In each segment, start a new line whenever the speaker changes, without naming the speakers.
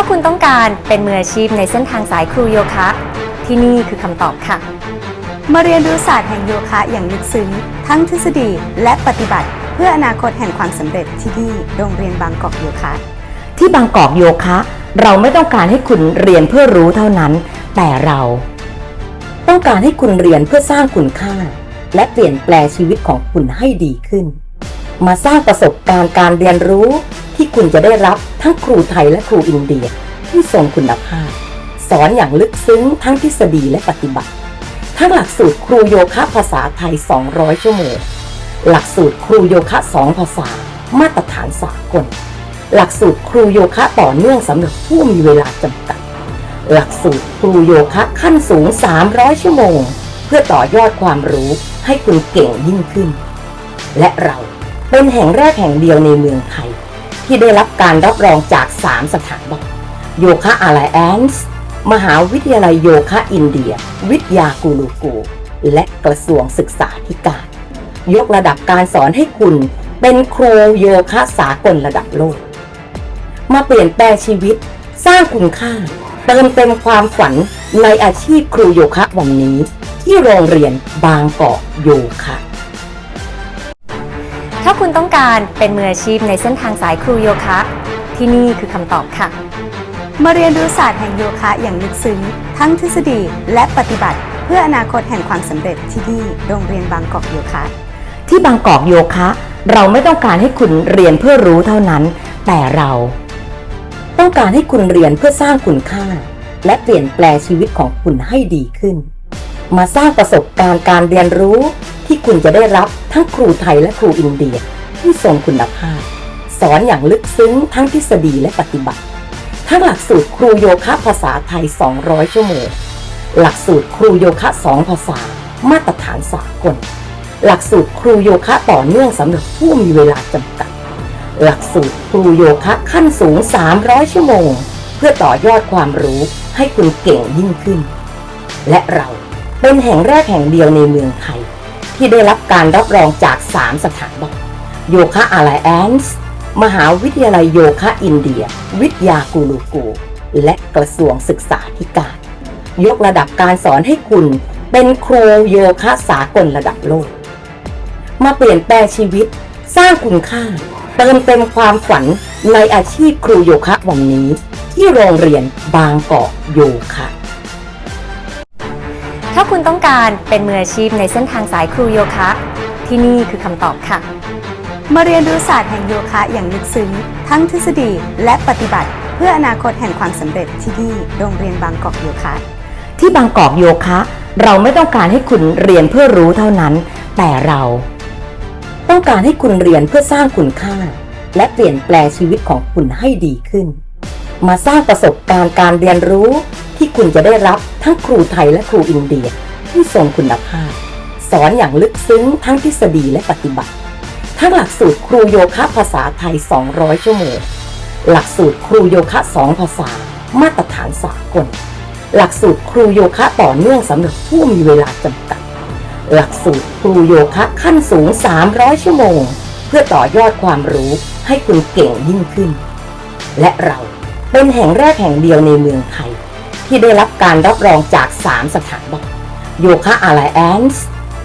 าคุณต้องการเป็นมืออาชีพในเส้นทางสายครูโยคะ ที่นี่คือคำตอบค่ะ
มาเรียนรู้ศาสตร์แห่งโยคะอย่างลึกซึ้ง ทั้งทฤษฎีและปฏิบัติ เพื่ออนาคตแห่งความสำเร็จที่นี่โรงเรียนบางกอกโยคะ
ที่บางกอกโยคะ เราไม่ต้องการให้คุณเรียนเพื่อรู้เท่านั้น แต่เรา ต้องการให้คุณเรียนเพื่อสร้างคุณค่า และเปลี่ยนแปลงชีวิตของคุณให้ดีขึ้น มาสร้างประสบการณ์การเรียนรู้ ที่คุณจะได้รับทั้งครูไทยและครูอินเดียที่ทรงคุณภาพ สอนอย่างลึกซึ้งทั้งทฤษฎีและปฏิบัติ ทั้งหลักสูตรครูโยคะภาษาไทย 200 ชั่วโมง หลักสูตรครูโยคะ 2 ภาษา มาตรฐานสากล หลักสูตรครูโยคะต่อเนื่องสำหรับผู้มีเวลาจำกัด หลักสูตรครูโยคะขั้นสูง 300 ชั่วโมง เพื่อต่อยอดความรู้ให้คุณเก่งยิ่งขึ้น และเราเป็นแห่งแรกแห่งเดียวในเมืองไทย ที่ได้รับการรับรองจาก 3 สถาบันโยคะอา i แอนซ์มหาวิทยาลัยโยคะอินเดีย วิทยากูรูกู และกระทรวงศึกษาธิการ ยกระดับการสอนให้คุณเป็นครูโยคะสากลระดับโลก มาเปลี่ยนแปลงชีวิต สร้างคุณค่า เติมเต็มความฝันในอาชีพครูโยคะวันนี้ ที่โรงเรียนบางกอกโยคะ
คุณต้องการเป็นมืออาชีพในเส้นทางสายครูโยคะ ที่นี่คือคำตอบค่ะ
มาเรียนรู้ศาสตร์แห่งโยคะอย่างลึกซึ้ง ทั้งทฤษฎีและปฏิบัติ เพื่ออนาคตแห่งความสำเร็จที่นี่โรงเรียนบางกอกโยคะ
ที่บางกอกโยคะ เราไม่ต้องการให้คุณเรียนเพื่อรู้เท่านั้น แต่เรา ต้องการให้คุณเรียนเพื่อสร้างคุณค่า และเปลี่ยนแปลงชีวิตของคุณให้ดีขึ้น มาสร้างประสบการณ์การเรียนรู้ที่คุณจะได้รับทั้งครูไทยและครูอินเดีย ที่ทรงคุณภาพ สอนอย่างลึกซึ้งทั้งทฤษฎีและปฏิบัติ ทั้งหลักสูตรครูโยคะภาษาไทย 200 ชั่วโมง หลักสูตรครูโยคะ 2 ภาษา มาตรฐานสากล หลักสูตรครูโยคะต่อเนื่องสำหรับผู้มีเวลาจำกัด หลักสูตรครูโยคะขั้นสูง 300 ชั่วโมง เพื่อต่อยอดความรู้ให้คุณเก่งยิ่งขึ้น และเราเป็นแห่งแรกแห่งเดียวในเมืองไทย ที่ได้รับการรับรองจาก 3 สถาบัน โยคะอา i แอนซ์มหาวิทยาลัยโยคะอินเดีย วิทยากูรูกู และกระทรวงศึกษาธิการ ยกระดับการสอนให้คุณเป็นครูโยคะสากลระดับโลก มาเปลี่ยนแปลงชีวิต สร้างคุณค่า เติมเต็มความฝันในอาชีพครูโยคะวันนี้ ที่โรงเรียนบางกอกโยคะ
ถ้าคุณต้องการเป็นมืออาชีพในเส้นทางสายครูโยคะ ที่นี่คือคำตอบค่ะ
มาเรียนรู้ศาสตร์แห่งโยคะอย่างลึกซึ้ง ทั้งทฤษฎีและปฏิบัติ เพื่ออนาคตแห่งความสำเร็จที่นี่โรงเรียนบางกอกโยคะ
ที่บางกอกโยคะ เราไม่ต้องการให้คุณเรียนเพื่อรู้เท่านั้น แต่เรา ต้องการให้คุณเรียนเพื่อสร้างคุณค่า และเปลี่ยนแปลงชีวิตของคุณให้ดีขึ้น มาสร้างประสบการณ์การเรียนรู้ที่คุณจะได้รับทั้งครูไทยและครูอินเดียที่ทรงคุณภาพ สอนอย่างลึกซึ้งทั้งทฤษฎีและปฏิบัติ ทั้งหลักสูตรครูโยคะภาษาไทย 200 ชั่วโมง หลักสูตรครูโยคะ2ภาษา มาตรฐานสากล หลักสูตรครูโยคะต่อเนื่องสำหรับผู้มีเวลาจำกัด หลักสูตรครูโยคะขั้นสูง 300 ชั่วโมง เพื่อต่อยอดความรู้ให้คุณเก่งยิ่งขึ้น และเราเป็นแห่งแรกแห่งเดียวในเมืองไทย ที่ได้รับการรับรองจาก 3 สถาบันโยคะอา i แอนซ์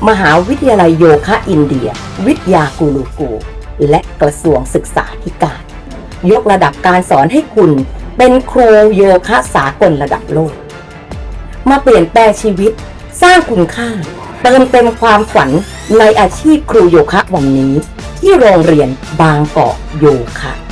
มหาวิทยาลัยโยคะอินเดีย วิทยากูรูกู และกระทรวงศึกษาธิการ ยกระดับการสอนให้คุณเป็นครูโยคะสากลระดับโลก มาเปลี่ยนแปลงชีวิต สร้างคุณค่า เติมเต็มความฝันในอาชีพครูโยคะวันนี้ ที่โรงเรียนบางกอกโยคะ